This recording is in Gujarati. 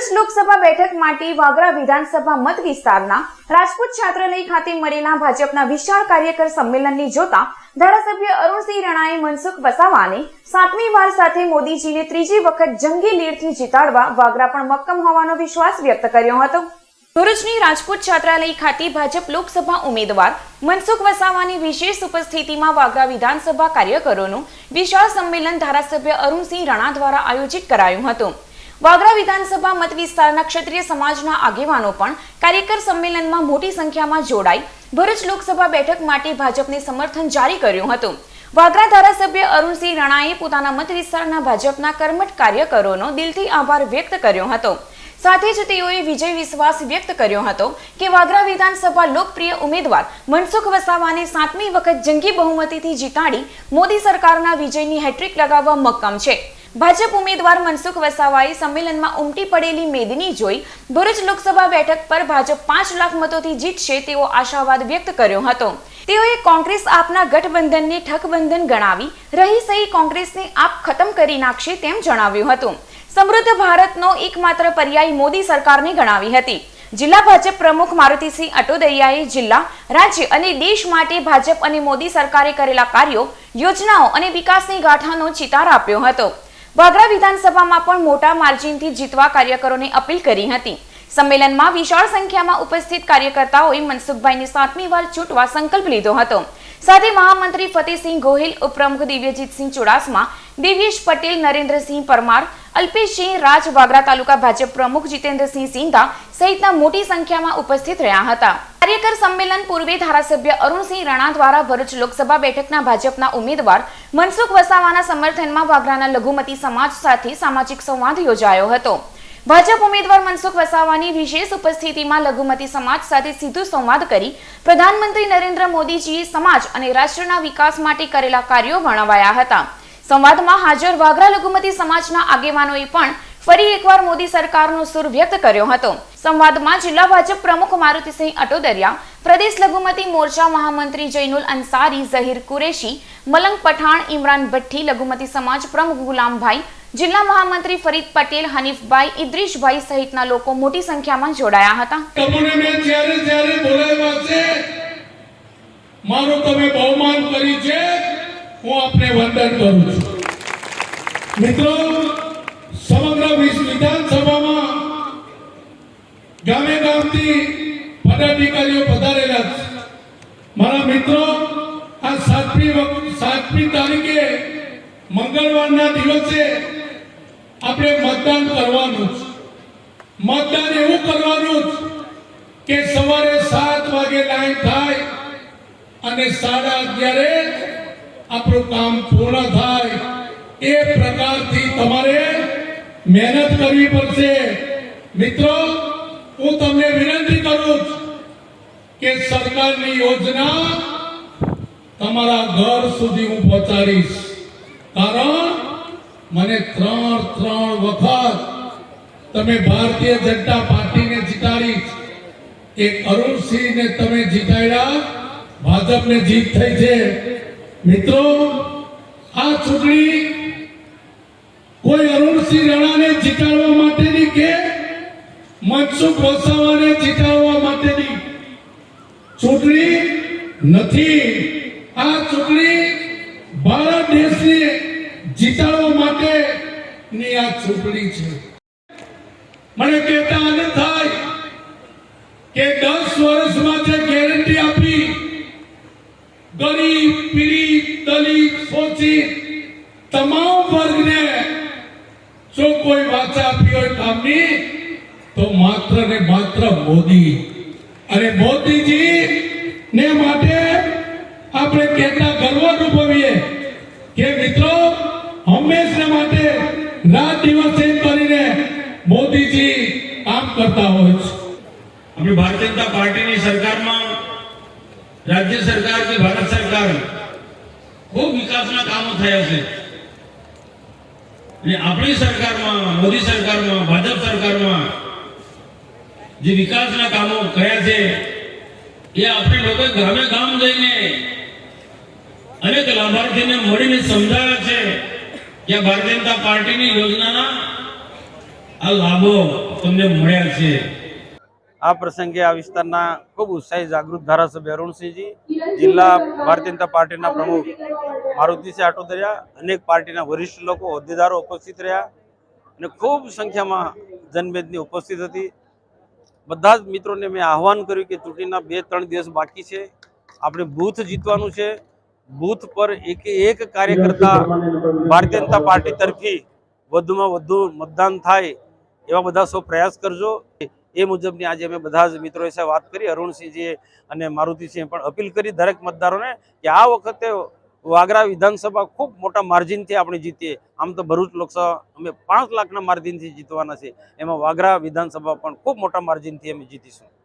ભરૂચ લોકસભા બેઠક માટે વાગરા વિધાનસભા મત વિસ્તારના રાજપૂત છાત્રાલય ખાતે મળેલા ભાજપના વિશાળ કાર્યકર સંમેલનને જોતા ધારાસભ્ય અરુણસિંહ રાણાએ મનસુખ વસાવાને સાતમી વાર સાથે મોદીજીને ત્રીજી વખત જંગી લીડથી જીતાડવા વાગરા પણ મક્કમ હોવાનો વિશ્વાસ વ્યક્ત કર્યો હતો. ભરૂચની રાજપૂત છાત્રાલય ખાતે ભાજપ લોકસભા ઉમેદવાર મનસુખ વસાવાની વિશેષ ઉપસ્થિતિમાં વાગરા વિધાનસભા કાર્યકરોનું વિશાળ સંમેલન ધારાસભ્ય અરુણસિંહ રણા દ્વારા આયોજિત કરાયું હતું. વાગરા વિધાનસભા મત વિસ્તારના ક્ષત્રિય સમાજના આગેવાનો પણ કાર્યકર સંમેલનમાં મોટી સંખ્યામાં જોડાઈ ભરૂચ લોકસભા બેઠક માટે ભાજપને સમર્થન જારી કર્યું હતું. વાગરા ધારાસભ્ય અરુણસિંહ રણાએ પોતાના મત વિસ્તારના ભાજપના કર્મઠ કાર્યકરોનો દિલથી આભાર વ્યક્ત કર્યો હતો. સાથે જ તેઓએ વિજય વિશ્વાસ વ્યક્ત કર્યો હતો કે વાગરા વિધાનસભા લોકપ્રિય ઉમેદવાર મનસુખ વસાવાને સાતમી વખત જંગી બહુમતીથી જીતાડી મોદી સરકારના વિજયની હેટ્રિક લગાવવા મક્કમ છે. ભાજપ ઉમેદવાર મનસુખ વસાવાએ સંમેલનમાં ઉમટી પડેલી મેદની જોઈ ભરૂચ લોકસભા બેઠક પર ભાજપ પાંચ લાખ મતોથી જીતશે તેવો આશાવાદ વ્યક્ત કર્યો હતો. તેઓએ કોંગ્રેસ આપના ગઠબંધનને ઠકબંધન ગણાવી, રહી સહી કોંગ્રેસને આપ ખતમ કરી નાખશે તેમ જણાવ્યું હતું. સમૃદ્ધ ભારતનો એકમાત્ર પર્યાય મોદી સરકારને ગણાવી હતી. જિલ્લા ભાજપ પ્રમુખ મારુતિસિંહ અટોદૈયાએ જિલ્લા, રાજ્ય અને દેશ માટે ભાજપ અને મોદી સરકારે કરેલા કાર્યો, યોજનાઓ અને વિકાસની ગાથાનો ચિતાર આપ્યો હતો. વાગરા વિધાનસભામાં પણ મોટા માર્જિનથી જીતવા કાર્યકરોને અપીલ કરી હતી. સંમેલનમાં વિશાળ સંખ્યામાં ઉપસ્થિત કાર્યકર્તાઓએ મનસુખભાઈને સાતમી વાર ચૂંટવા સંકલ્પ લીધો હતો. સાથે મહામંત્રી ફતેહસિંહ ગોહિલ, ઉપપ્રમુખ દિવ્યજીતસિંહ ચુડાસમા, દિવ્યેશ પટેલ, નરેન્દ્રસિંહ પરમાર, અલ્પેશસિંહ રાજ, વાગરા તાલુકા ભાજપ પ્રમુખ જીતેન્દ્રસિંહ સિંધા સહિતના મોટી સંખ્યામાં ઉપસ્થિત રહ્યા હતા. કાર્યકર સંમેલન પૂર્વે ધારાસભ્ય અરુણસિંહ રણા દ્વારા ભરૂચ લોકસભા બેઠકના ભાજપના ઉમેદવાર મનસુખ વસાવાના સમર્થનમાં વાગરાના લઘુમતી સમાજ સાથે સામાજિક સંવાદ યોજાયો હતો. ભાજપ ઉમેદવાર મનસુખ વસાવાની વિશેષ ઉપસ્થિતિમાં લઘુમતી સમાજ સાથે સીધો સંવાદ કરી પ્રધાનમંત્રી નરેન્દ્ર મોદીજીએ સમાજ અને રાષ્ટ્રના વિકાસ માટે કરેલા કાર્યો વર્ણવાયા હતા. સંવાદમાં હાજર વાગરા લઘુમતી સમાજના આગેવાનોએ પણ ફરી એકવાર મોદી સરકારનો સુર વ્યક્ત કર્યો હતો. સંવાદમાં જિલ્લા ભાજપ પ્રમુખ મારુતિસિંહ અટોદરિયા, પ્રદેશ લઘુમતી મોરચા મહામંત્રી જૈનુલ અંસારી ઝહીર કુરેશી, મલંગ પઠાણ, ઇમરાન ભઠ્ઠી, લઘુમતી સમાજ પ્રમુખ ગુલામભાઈ, જિલ્લા મહામંત્રી ફરીદ પટેલ, હનીફભાઈ, ઇદ્રીશભાઈ સહિતના લોકો મોટી સંખ્યામાં જોડાયા હતા. મારું તમે બહુમાન કરી છે, હું આપને વંદન કરું છું. મિત્રો ગામથી પદાધિકારીઓ પધારેલા છે. મારા મિત્રો, આ સાતમી સાતમી તારીખે મંગળવારના દિવસે આપણે મતદાન કરવાનું છે. મતદાન એવું કરવાનું જ કે સવારે સાત વાગે લાઈન થાય અને સાડા અગિયારે આપણું કામ પૂર્ણ થાય. એ પ્રકારથી તમારે મહેનત કરવી પડશે. મિત્રો હું તમને વિનંતી કરું કે સરકારની યોજના તમારા ઘર સુધી હું પહોંચાડીશ. કારણ મને ત્રણ ત્રણ વખત તમે ભારતીય જનતા પાર્ટીને જીતાડી એક અરુણસિંહને તમે જીતાડ્યા, ભાજપને જીત થઈ છે. મિત્રો, આ ચૂંટણી કોઈ અરુણસિંહ રાણાને જીતાડવા માટેની કે મનસુખ વસાવાને જીતાડવા માટેની ચૂંટણી નથી. આ ચૂંટણી ભારત દેશને જીતાડવા માટેની આ ચૂંટણી છે. મને કહેતા થાય કે દસ વર્ષમાં ગેરંટી આપી, ગરીબ, પીડિત, દલિત, શોષિત તમામ વર્ગને જો કોઈ વાચા આપી હોય તો માત્ર ને માત્ર મોદી. અને મોદીજી ને માટે આપણે કેટલા ગર્વ અનુભવીએ કે મિત્રો, હંમેશા માટે રાત દિવસ કરીને મોદીજી કામ કરતા હોય છે. આપણી ભારતીય જનતા પાર્ટીની સરકારમાં રાજ્ય સરકાર કે ભારત સરકાર ખૂબ વિકાસના કામો થયા છે. આપણી સરકારમાં, મોદી સરકારમાં જે વિકાસના કામો કયા છે, એ આપણે લોકો ગામે ગામ જઈને અનેક લાભાર્થીને મળીને સમજાવ્યા છે કે ભારતીય જનતા પાર્ટીની યોજનાના આ લાભો તમને મળ્યા છે. આ પ્રસંગે આ વિસ્તારના ખૂબ ઉત્સાહી જાગૃત ધારાસભ્ય અરુણસિંહજી, જિલ્લા ભારતીય જનતા પાર્ટીના પ્રમુખ મારુતિસિંહ આટોદરિયા, અનેક પાર્ટીના વરિષ્ઠ લોકો હોદ્દેદારો ઉપસ્થિત રહ્યા અને ખૂબ સંખ્યામાં જનમેદની ઉપસ્થિત હતી. બધા જ મિત્રોને મેં આહવાન કર્યું કે ચૂંટણીના બે ત્રણ દિવસ બાકી છે. આપણે બૂથ જીતવાનું છે. બૂથ પર એક એક કાર્યકર્તા ભારતીય જનતા પાર્ટી તરફી વધુમાં વધુ મતદાન થાય એવા બધા સૌ પ્રયાસ કરજો. એ મુજબની આજે અમે બધા જ મિત્રો સાથે વાત કરી. અરુણસિંહજીએ અને મારુતિસિંહે પણ અપીલ કરી દરેક મતદારોને કે આ વખતે વાગરા વિધાનસભા ખૂબ મોટા માર્જિનથી આપણે જીતીએ. આમ તો ભરૂચ લોકસભા અમે પાંચ લાખના માર્જિનથી જીતવાના છે. એમાં વાગરા વિધાનસભા પણ ખૂબ મોટા માર્જિનથી અમે જીતીશું.